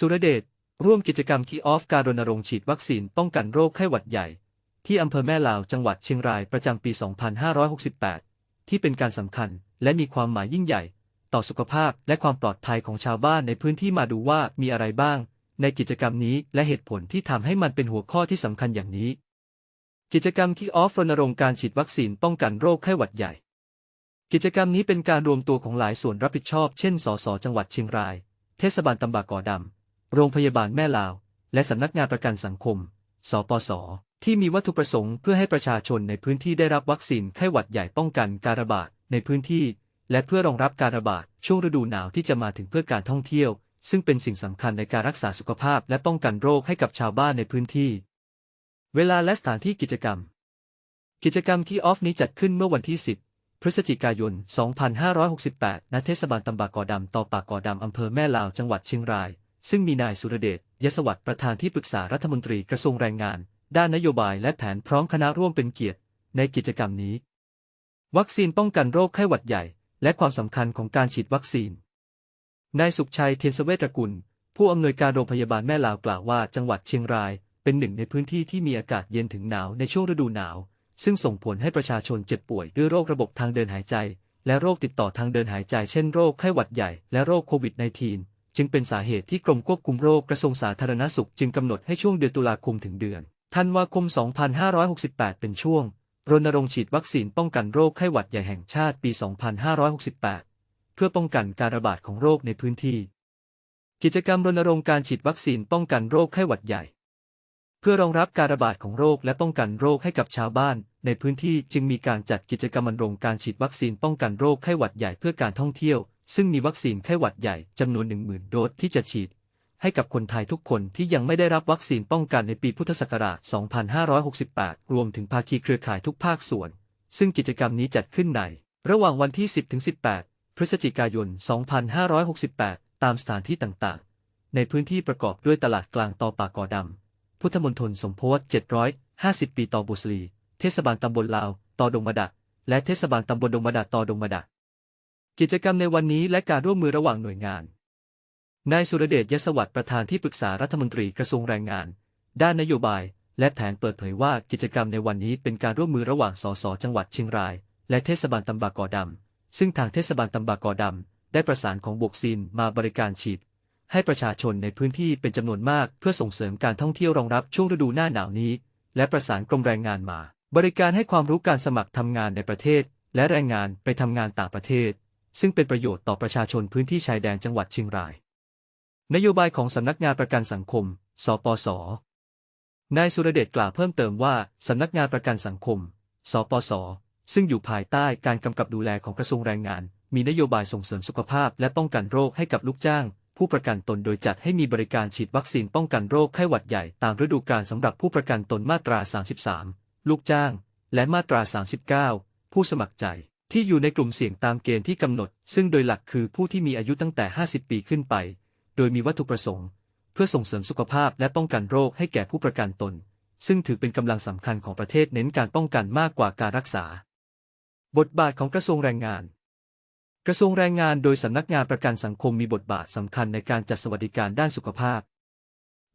สุรเดชร่วมกิจกรรมคีออฟการรณรงค์ฉีดวัคซีนป้องกันโรคไข้หวัดใหญ่ ที่อำเภอแม่ลาวจังหวัดเชียงรายประจำปี 2568 ที่เป็นการสำคัญและมีความหมายยิ่งใหญ่ ต่อสุขภาพและความปลอดภัยของชาวบ้านในพื้นที่มาดูว่ามีอะไรบ้าง ในกิจกรรมนี้และเหตุผลที่ทำให้มันเป็นหัวข้อที่สำคัญอย่างนี้ กิจกรรมคีออฟรณรงค์การฉีดวัคซีนป้องกันโรคไข้หวัดใหญ่ กิจกรรมนี้เป็นการรวมตัวของหลายส่วนรับผิดชอบ เช่น สส จังหวัดเชียงราย เทศบาลตำบากกอดำ โรงพยาบาลแม่ลาว และสำนักงานประกันสังคม สปส ที่มีวัตถุประสงค์เพื่อให้ประชาชนในพื้นที่ได้รับวัคซีนไข้หวัดใหญ่ป้องกันการระบาดในพื้นที่ และเพื่อรองรับการระบาดช่วงฤดูหนาวที่จะมาถึงเพื่อการท่องเที่ยว ซึ่งเป็นสิ่งสำคัญในการรักษาสุขภาพและป้องกันโรคให้กับชาวบ้านในพื้นที่ เวลาและสถานที่กิจกรรม กิจกรรมที่ออฟนี้จัดขึ้นเมื่อวันที่ 10พฤศจิกายน 2568 ณ เทศบาลตำบากก่อดำต่อปากกอดำ อำเภอแม่ลาว จังหวัดเชียงราย ซึ่งมีนายสุรเดชยศวัตรประธานที่ปรึกษารัฐมนตรีกระทรวงแรงงาน ด้านนโยบายและแผนพร้อมคณะร่วมเป็นเกียรติ ในกิจกรรมนี้ วัคซีนป้องกันโรคไข้หวัดใหญ่ และความสำคัญของการฉีดวัคซีน นายสุขชัยเทียนสเวตรกุล ผู้อำนวยการโรงพยาบาลแม่ลาวกล่าวว่าจังหวัดเชียงรายเป็นหนึ่งในพื้นที่ที่มีอากาศเย็นถึงหนาวในช่วงฤดูหนาว ซึ่งส่งผลให้ประชาชนเจ็บป่วยด้วยโรคระบบทางเดินหายใจ และโรคติดต่อทางเดินหายใจเช่นโรคไข้หวัดใหญ่และโรคโควิด -19 จึงเป็นสาเหตุที่กรมควบคุมโรคกระทรวงสาธารณสุขจึงกำหนดให้ช่วงเดือนตุลาคมถึงเดือนธันวาคม 2568 เป็นช่วง รณรงค์ฉีดวัคซีนป้องกันโรคไข้หวัดใหญ่แห่งชาติปี 2568 เพื่อป้องกันการระบาดของโรคในพื้นที่ กิจกรรมรณรงค์การฉีดวัคซีนป้องกันโรคไข้หวัดใหญ่ เพื่อรองรับการระบาดของโรคและป้องกันโรคให้กับชาวบ้าน ในพื้นที่จึงมีการจัดกิจกรรมรณรงค์การฉีดวัคซีนป้องกันโรคไข้หวัดใหญ่เพื่อการท่องเที่ยว ซึ่งมีวัคซีนไข้หวัดใหญ่จำนวน10,000โดสที่จะฉีด ให้กับคนไทยทุกคนที่ยังไม่ได้รับวัคซีนป้องกันในปีพุทธศักราช 2568 รวมถึงภาคีเครือข่ายทุกภาคส่วน ซึ่งกิจกรรมนี้จัดขึ้นใน ระหว่างวันที่ 10-18 พฤศจิกายน 2568 ตามสถานที่ต่างๆ ในพื้นที่ประกอบด้วยตลาดกลางตอปากกอดำพุทธมณฑลสมโพธิ750 ปีตอบุสลี เทศบาลตำบลลาว ตอดงมะดะ และเทศบาลตำบลดงมะดะตอดงมะดะ กิจกรรมในวันนี้และการร่วมมือระหว่างหน่วยงาน นายสุรเดชยศวัตรประธานที่ปรึกษารัฐมนตรีกระทรวงแรงงาน ด้านนโยบาย และแผนเปิดเผยว่ากิจกรรมในวันนี้เป็นการร่วมมือระหว่างสสจังหวัดเชียงราย และเทศบาลตำบากกอดำซึ่งทางเทศบาลตำบากกอดำได้ประสานของบวกซินมาบริการฉีด ให้ประชาชนในพื้นที่เป็นจำนวนมากเพื่อส่งเสริมการท่องเที่ยวรองรับช่วงฤดูหน้าหนาวนี้ และประสานกรมแรงงานมา บริการให้ความรู้การสมัครทำงานในประเทศ และแรงงานไปทำงานต่างประเทศ ซึ่งเป็นประโยชน์ต่อประชาชนพื้นที่ชายแดนจังหวัดเชียงราย นโยบายของสำนักงานประกันสังคม สปส นายสุรเดชกล่าวเพิ่มเติมว่าสำนักงานประกันสังคม สปส ซึ่งอยู่ภายใต้การกำกับดูแลของกระทรวงแรงงาน มีนโยบายส่งเสริมสุขภาพและป้องกันโรคให้กับลูกจ้าง ผู้ประกันตนโดยจัดให้มีบริการฉีดวัคซีนป้องกันโรคไข้หวัดใหญ่ตามฤดูกาลสำหรับผู้ประกันตนมาตรา 33 ลูกจ้าง และมาตรา 39 ผู้สมัครใจ ที่อยู่ในกลุ่มเสี่ยงตามเกณฑ์ที่กำหนด ซึ่งโดยหลักคือผู้ที่มีอายุตั้งแต่ 50 ปีขึ้นไป โดยมีวัตถุประสงค์ เพื่อส่งเสริมสุขภาพและป้องกันโรคให้แก่ผู้ประกันตน ซึ่งถือเป็นกำลังสำคัญของประเทศเน้นการป้องกันมากกว่าการรักษา บทบาทของกระทรวงแรงงาน กระทรวงแรงงานโดยสำนักงานประกันสังคมมีบทบาทสำคัญในการจัดสวัสดิการด้านสุขภาพ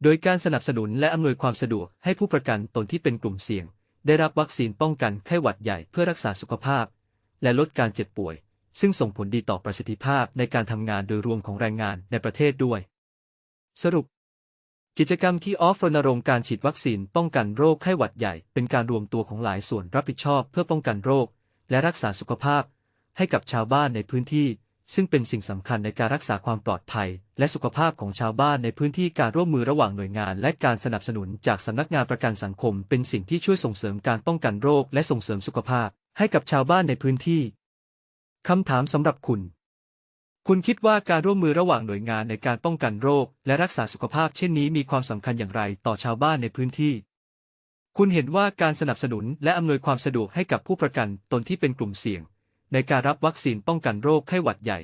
โดยการสนับสนุนและอำนวยความสะดวกให้ผู้ประกันตนที่เป็นกลุ่มเสี่ยง ได้รับวัคซีนป้องกันไข้หวัดใหญ่เพื่อรักษาสุขภาพ และลดการเจ็บป่วย ซึ่งส่งผลดีต่อประสิทธิภาพในการทำงานโดยรวมของแรงงานในประเทศด้วย สรุป กิจกรรมที่ออฟรณรงค์การฉีดวัคซีนป้องกันโรคไข้หวัดใหญ่ เป็นการรวมตัวของหลายส่วนรับผิดชอบเพื่อป้องกันโรค และรักษาสุขภาพ ให้กับชาวบ้านในพื้นที่ซึ่งเป็นสิ่งสำคัญในการรักษาความปลอดภัย และสุขภาพของชาวบ้านในพื้นที่การร่วมมือระหว่างหน่วยงาน และการสนับสนุนจากสำนักงานประกันสังคม เป็นสิ่งที่ช่วยส่งเสริมการป้องกันโรคและส่งเสริมสุขภาพ ให้กับชาวบ้านในพื้นที่ คำถามสำหรับคุณ คุณคิดว่าการร่วมมือระหว่างหน่วยงานในการป้องกันโรค และรักษาสุขภาพเช่นนี้มีความสำคัญอย่างไรต่อชาวบ้านในพื้นที่ คุณเห็นว่าการสนับสนุนและอำนวยความสะดวกให้กับผู้ประกันตนที่เป็นกลุ่มเสี่ยง ในการรับวัคซีนป้องกันโรคไข้หวัดใหญ่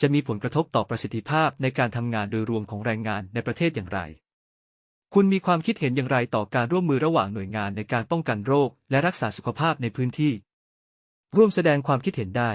จะมีผลกระทบต่อประสิทธิภาพในการทำงานโดยรวมของแรงงานในประเทศอย่างไรคุณมีความคิดเห็นอย่างไรต่อการร่วมมือระหว่างหน่วยงานในการป้องกันโรค และรักษาสุขภาพในพื้นที่ ร่วมแสดงความคิดเห็นได้